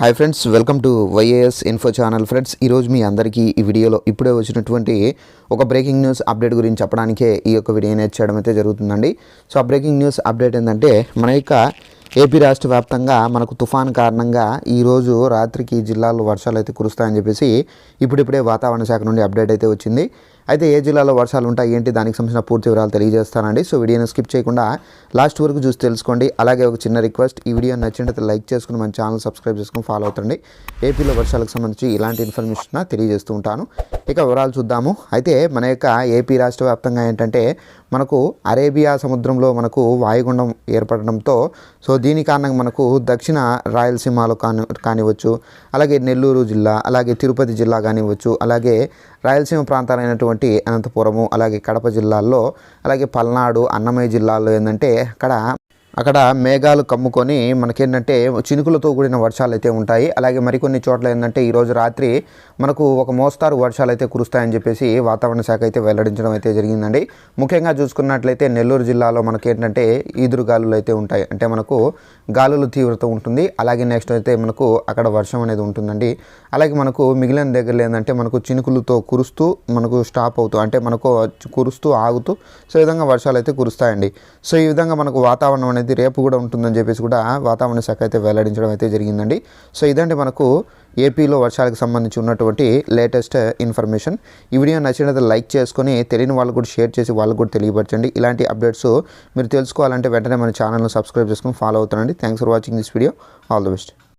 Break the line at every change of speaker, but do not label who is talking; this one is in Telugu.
Hi friends welcome to YAS info channel friends ఈరోజు మీ అందరికీ ఈ వీడియోలో ఇప్పుడే వచ్చినటువంటి ఒక బ్రేకింగ్ న్యూస్ అప్డేట్ గురించి చెప్పడానికే ఈ యొక్క వీడియో అనేది చేయడం అయితే జరుగుతుందండి. సో ఆ బ్రేకింగ్ న్యూస్ అప్డేట్ ఏంటంటే మన యొక్క ఏపీ రాష్ట్ర వ్యాప్తంగా మనకు తుఫాన్ కారణంగా ఈరోజు రాత్రికి జిల్లాలో వర్షాలు అయితే కురుస్తాయని చెప్పేసి ఇప్పుడిప్పుడే వాతావరణ శాఖ నుండి అప్డేట్ అయితే వచ్చింది. అయితే ఏ జిల్లాలో వర్షాలు ఉంటాయి ఏంటి దానికి సంబంధించిన పూర్తి వివరాలు తెలియజేస్తానండి. సో వీడియోని స్కిప్ చేయకుండా లాస్ట్ వరకు చూసి తెలుసుకోండి. అలాగే ఒక చిన్న రిక్వెస్ట్ ఈ వీడియో నచ్చినట్లయితే లైక్ చేసుకుని మన ఛానల్ సబ్స్క్రైబ్ చేసుకుని ఫాలో అవుతండి. ఏపీలో వర్షాలకు సంబంధించి ఇలాంటి ఇన్ఫర్మేషన్ తెలియజేస్తూ ఉంటాను. ఇక వివరాలు చూద్దాము. అయితే మన యొక్క ఏపీ రాష్ట్ర వ్యాప్తంగా ఏంటంటే మనకు అరేబియా సముద్రంలో మనకు వాయుగుండం ఏర్పడడంతో సో దీని కారణంగా మనకు దక్షిణ రాయలసీమలో కాని కానివచ్చు అలాగే నెల్లూరు జిల్లా అలాగే తిరుపతి జిల్లా కానివ్వచ్చు అలాగే రాయలసీమ ప్రాంతాలైనటువంటి అనంతపురము అలాగే కడప జిల్లాల్లో అలాగే పల్నాడు అన్నమయ్య జిల్లాల్లో ఏంటంటే అక్కడ అక్కడ మేఘాలు కమ్ముకొని మనకేంటంటే చినుకులతో కూడిన వర్షాలు అయితే ఉంటాయి. అలాగే మరికొన్ని చోట్ల ఏంటంటే ఈరోజు రాత్రి మనకు ఒక మోస్తారు వర్షాలు అయితే కురుస్తాయని చెప్పేసి వాతావరణ శాఖ అయితే వెల్లడించడం అయితే జరిగిందండి. ముఖ్యంగా చూసుకున్నట్లయితే నెల్లూరు జిల్లాలో మనకేంటంటే ఈదురు గాలులు అయితే ఉంటాయి. అంటే మనకు గాలుల తీవ్రత ఉంటుంది. అలాగే నెక్స్ట్ అయితే మనకు అక్కడ వర్షం అనేది ఉంటుందండి. అలాగే మనకు మిగిలిన దగ్గరలో ఏంటంటే మనకు చినుకులతో కురుస్తూ మనకు స్టాప్ అవుతూ అంటే మనకు కురుస్తూ ఆగుతూ సో ఈ విధంగా వర్షాలు అయితే కురుస్తాయండి. సో ఈ విధంగా మనకు వాతావరణం అనేది రేపు కూడా ఉంటుందని చెప్పేసి కూడా వాతావరణ శాఖ అయితే వెల్లడించడం అయితే జరిగిందండి. సో ఇదండి మనకు ఏపీలో వర్షాలకు సంబంధించి ఉన్నటువంటి లేటెస్ట్ ఇన్ఫర్మేషన్. ఈ వీడియో నచ్చినట్లయితే లైక్ చేసుకొని తెలియని వాళ్ళు కూడా షేర్ చేసి వాళ్ళకు కూడా తెలియపరచండి. ఇలాంటి అప్డేట్స్ మీరు తెలుసుకోవాలంటే వెంటనే మన ఛానల్ను సబ్స్క్రైబ్ చేసుకొని ఫాలో అవుతానండి. Thanks for watching this video all the best